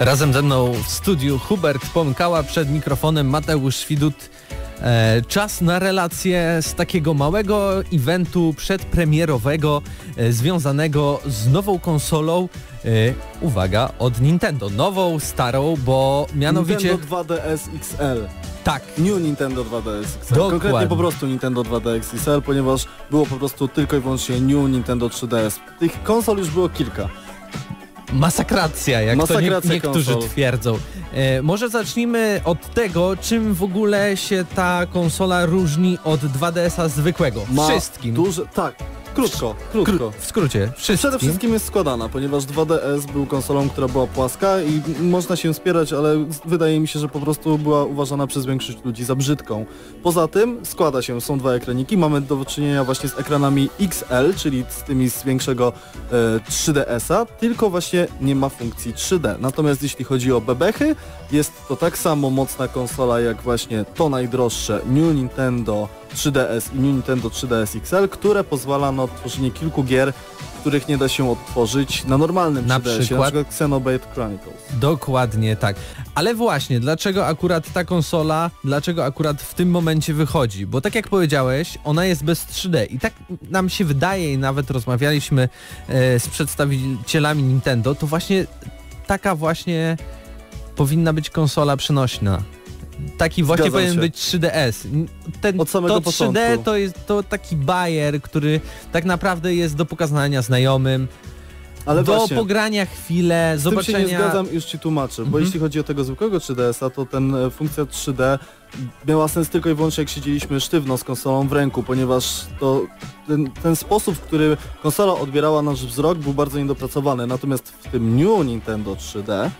Razem ze mną w studiu Hubert Pomkała, przed mikrofonem Mateusz Widut. E, czas na relację z takiego małego eventu przedpremierowego e, związanego z nową konsolą, e, uwaga, od Nintendo. Nową, starą, bo mianowicie... Nintendo 2DS XL. Tak, New Nintendo 2DS XL. Dokładnie. Konkretnie po prostu Nintendo 2DS XL, ponieważ było po prostu tylko i wyłącznie New Nintendo 3DS. Tych konsol już było kilka. Masakracja, jak to Masakracja nie, niektórzy konsol. twierdzą. E, może zacznijmy od tego, czym w ogóle się ta konsola różni od 2DS-a zwykłego. Ma Wszystkim. Duże, tak, krótko, krótko. W skrócie, wszystkim. Przede wszystkim jest składana, ponieważ 2DS był konsolą, która była płaska i można się spierać, ale wydaje mi się, że po prostu była uważana przez większość ludzi za brzydką. Poza tym składa się, są dwa ekraniki, mamy do czynienia właśnie z ekranami XL, czyli z tymi z większego e, 3DS-a, tylko właśnie nie ma funkcji 3D. Natomiast jeśli chodzi o bebechy, jest to tak samo mocna konsola jak właśnie to najdroższe New Nintendo 3DS i Nintendo 3DS XL, które pozwala na odtworzenie kilku gier, których nie da się odtworzyć na normalnym Na 3DS-ie, przykład? na przykład Xenoblade Chronicles. Dokładnie tak. Ale właśnie, dlaczego akurat ta konsola, dlaczego akurat w tym momencie wychodzi? Bo tak jak powiedziałeś, ona jest bez 3D i tak nam się wydaje i nawet rozmawialiśmy e, z przedstawicielami Nintendo, to właśnie taka właśnie powinna być konsola przenośna. Taki właśnie Zgadzam powinien się. być 3DS. Ten, Od samego to 3D początku. to jest to taki bajer, który tak naprawdę jest do pokazania znajomym, Ale do właśnie, pogrania chwilę, z zobaczenia... tym się nie zgadzam, już Ci tłumaczę, bo Mhm. jeśli chodzi o tego zwykłego 3DS-a, to ten e, funkcja 3D miała sens tylko i wyłącznie jak siedzieliśmy sztywno z konsolą w ręku, ponieważ to ten, ten sposób, w który konsola odbierała nasz wzrok był bardzo niedopracowany, natomiast w tym New Nintendo 3D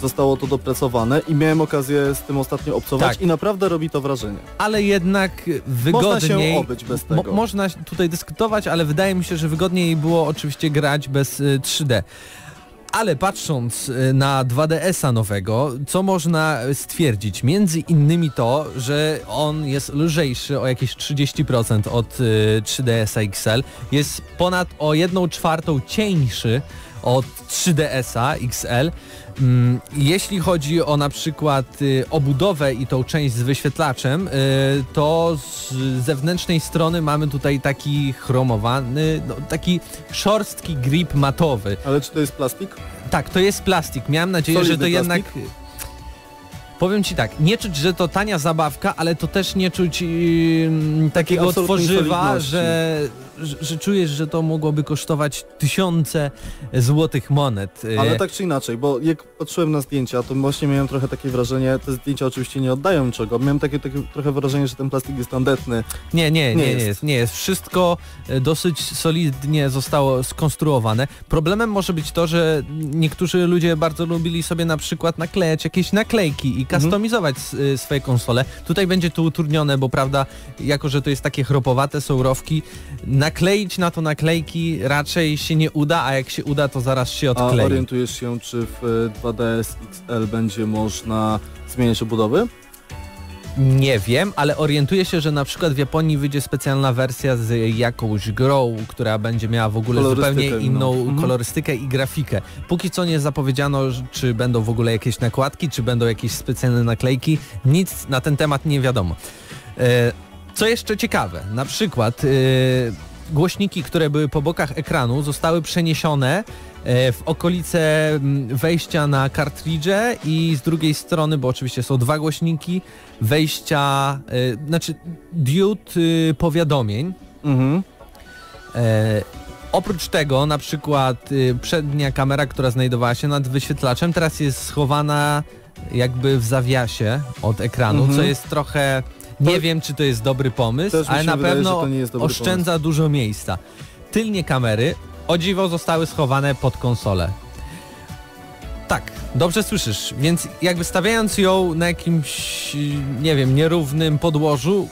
zostało to dopracowane i miałem okazję z tym ostatnio obcować Tak. i naprawdę robi to wrażenie. ale jednak wygodniej... Można się obyć bez Mo- tego. można tutaj dyskutować, ale wydaje mi się, że wygodniej było oczywiście grać bez y, 3D. Ale patrząc y, na 2DS-a nowego, co można stwierdzić? Między innymi to, że on jest lżejszy o jakieś 30% od y, 3DS-a XL, jest ponad o 1 czwartą cieńszy od 3DS-a XL. Mm, Jeśli chodzi o na przykład y, obudowę i tą część z wyświetlaczem, y, to z zewnętrznej strony mamy tutaj taki chromowany, no, taki szorstki grip matowy. Ale czy to jest plastik? Tak, to jest plastik. Miałem nadzieję, że to Solidny jednak... plastik? Powiem Ci tak, nie czuć, że to tania zabawka, ale to też nie czuć ym, takiego tworzywa, że, że, że czujesz, że to mogłoby kosztować tysiące złotych monet. Y, Ale tak czy inaczej, bo jak patrzyłem na zdjęcia, to właśnie miałem trochę takie wrażenie, te zdjęcia oczywiście nie oddają niczego, miałem takie, takie trochę wrażenie, że ten plastik jest tandetny. Nie, nie, nie, Nie nie, jest. jest. nie jest. Wszystko e, dosyć solidnie zostało skonstruowane. Problemem może być to, że niektórzy ludzie bardzo lubili sobie na przykład naklejać jakieś naklejki i kustomizować s- y, swoje konsole. Tutaj będzie to utrudnione, bo prawda, jako że to jest takie chropowate, są rowki, nakleić na to naklejki raczej się nie uda, a jak się uda, to zaraz się A odklei. orientujesz się, czy w e, 2DS XL będzie można zmieniać obudowy? Nie wiem, ale orientuję się, że na przykład w Japonii wyjdzie specjalna wersja z jakąś grą, która będzie miała w ogóle zupełnie inną. Mhm. kolorystykę i grafikę. Póki co nie zapowiedziano, czy będą w ogóle jakieś nakładki, czy będą jakieś specjalne naklejki. Nic na ten temat nie wiadomo. E, Co jeszcze ciekawe, na przykład e, głośniki, które były po bokach ekranu zostały przeniesione e, w okolice wejścia na kartridże i z drugiej strony, bo oczywiście są dwa głośniki, wejścia, e, znaczy diod y, powiadomień. Mhm. E, oprócz tego na przykład y, przednia kamera, która znajdowała się nad wyświetlaczem, teraz jest schowana jakby w zawiasie od ekranu, Mhm. co jest trochę... Nie wiem, czy to jest dobry pomysł, ale na wydaje, pewno oszczędza dużo miejsca. Tylnie kamery, o dziwo, zostały schowane pod konsolę. Tak, dobrze słyszysz, więc jakby stawiając ją na jakimś, nie wiem, nierównym podłożu,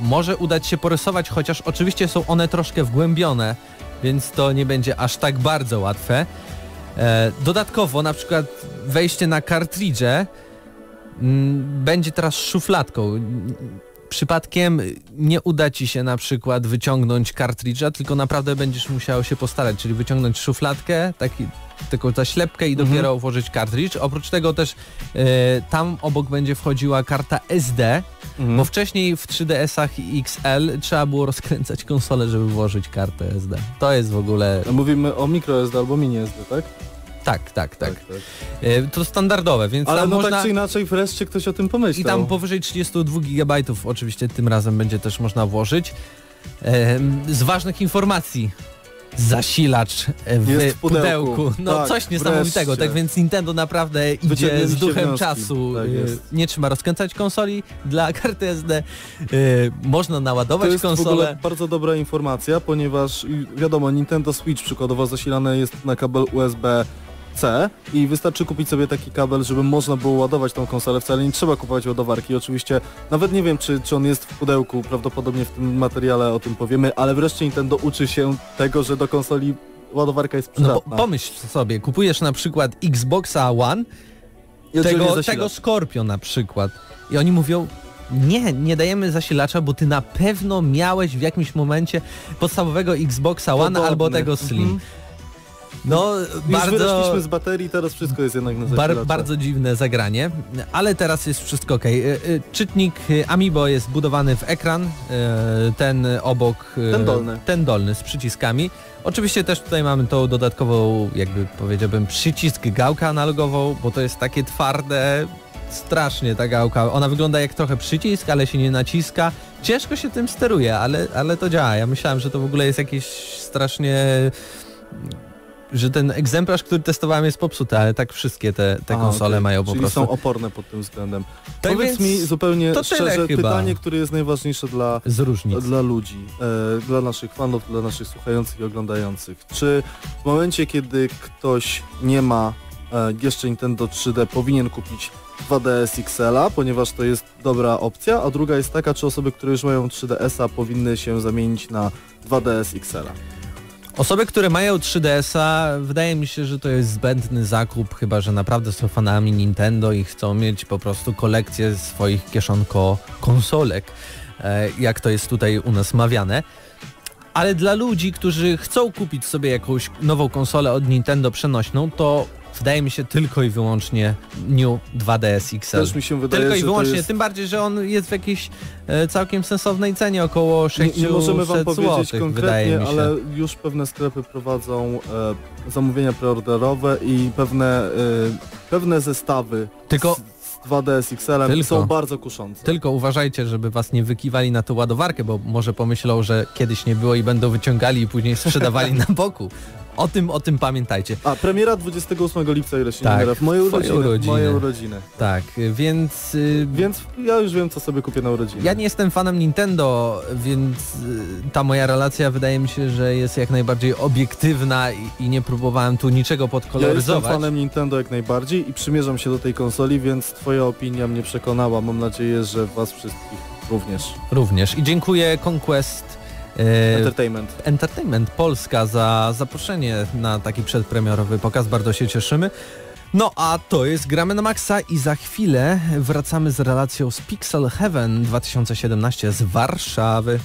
może udać się porysować, chociaż oczywiście są one troszkę wgłębione, więc to nie będzie aż tak bardzo łatwe. E, dodatkowo na przykład wejście na kartridże będzie teraz szufladką. przypadkiem nie uda ci się na przykład wyciągnąć kartridża, tylko naprawdę będziesz musiał się postarać, czyli wyciągnąć szufladkę, taki, tylko zaślepkę i Mhm. dopiero włożyć kartridż. Oprócz tego też e, tam obok będzie wchodziła karta SD, Mhm. bo wcześniej w 3DS-ach XL trzeba było rozkręcać konsolę, żeby włożyć kartę SD. To jest w ogóle... Mówimy o microSD albo mini SD, tak? Tak, tak, tak. E, to standardowe, więc Ale no można... tak czy inaczej wreszcie ktoś o tym pomyślał. I tam powyżej 32 GB oczywiście tym razem będzie też można włożyć. Z ważnych informacji. Zasilacz w, Jest w pudełku. pudełku. No Tak, coś niesamowitego. wreszcie. Tak więc Nintendo naprawdę idzie z duchem czasu. Tak jest. Nie trzeba rozkręcać konsoli dla karty SD. Można To naładować jest w konsolę. ogóle bardzo dobra informacja, ponieważ wiadomo, Nintendo Switch przykładowo zasilane jest na kabel USB-C i wystarczy kupić sobie taki kabel, żeby można było ładować tą konsolę. Wcale nie trzeba kupować ładowarki. Oczywiście nawet nie wiem, czy, czy on jest w pudełku, prawdopodobnie w tym materiale o tym powiemy, ale wreszcie Nintendo uczy się tego, że do konsoli ładowarka jest No przydatna. pomyśl sobie, kupujesz na przykład Xboxa One, I tego, tego Scorpio na przykład. I oni mówią, nie, nie dajemy zasilacza, bo ty na pewno miałeś w jakimś momencie podstawowego Xboxa One Podobny. albo tego Slim. Mhm. No, Już bardzo, z baterii, teraz wszystko jest jednak na bar, bardzo dziwne zagranie, ale teraz jest wszystko ok. Czytnik y, Amiibo jest budowany w ekran, ten obok... Ten dolny. Ten dolny z przyciskami. Oczywiście też tutaj mamy tą dodatkową, jakby powiedziałbym, przycisk gałkę analogową, bo to jest takie twarde, strasznie ta gałka. Ona wygląda jak trochę przycisk, ale się nie naciska. Ciężko się tym steruje, ale, ale to działa. Ja myślałem, że to w ogóle jest jakieś strasznie... że ten egzemplarz, który testowałem jest popsuty, ale tak wszystkie te, te A, konsole okej. mają po Czyli prostu... są oporne pod tym względem. Tak Powiedz mi zupełnie szczerze pytanie, które jest najważniejsze dla, dla ludzi, e, dla naszych fanów, dla naszych słuchających i oglądających. Czy w momencie, kiedy ktoś nie ma e, jeszcze Nintendo 3D, powinien kupić 2DS XL-a, ponieważ to jest dobra opcja, a druga jest taka, czy osoby, które już mają 3DS-a powinny się zamienić na 2DS XL-a. Osoby, które mają 3DS-a, wydaje mi się, że to jest zbędny zakup, chyba że naprawdę są fanami Nintendo i chcą mieć po prostu kolekcję swoich kieszonko konsolek, e, jak to jest tutaj u nas mawiane. Ale dla ludzi, którzy chcą kupić sobie jakąś nową konsolę od Nintendo przenośną, to wydaje mi się tylko i wyłącznie New 2DS XL. Też mi się wydaje, Tylko i wyłącznie, jest... tym bardziej, że on jest w jakiejś e, całkiem sensownej cenie, około 600 Nie, nie możemy wam powiedzieć złotych, konkretnie, ale już pewne sklepy prowadzą e, zamówienia preorderowe i pewne, e, pewne zestawy Tylko- z, z 2DS XL-em Tylko- są bardzo kuszące. Tylko uważajcie, żeby was nie wykiwali na tę ładowarkę, bo może pomyślą, że kiedyś nie było i będą wyciągali i później sprzedawali na boku. O tym, o tym pamiętajcie. A, premiera 28 lipca, ile się Tak, nie mylę, w moje urodziny, urodziny. moje urodziny. Tak, więc y, Więc ja już wiem, co sobie kupię na urodziny. ja nie jestem fanem Nintendo, więc y, ta moja relacja wydaje mi się, że jest jak najbardziej obiektywna i, i nie próbowałem tu niczego ja jestem podkoloryzować. fanem Nintendo jak najbardziej i przymierzam się do tej konsoli, więc twoja opinia mnie przekonała. Mam nadzieję, że was wszystkich również. Również. I dziękuję Conquest Entertainment. Entertainment Polska za zaproszenie na taki przedpremierowy pokaz. Bardzo się cieszymy. No a to jest Gramy na Maxa i za chwilę wracamy z relacją z Pixel Heaven 2017 z Warszawy.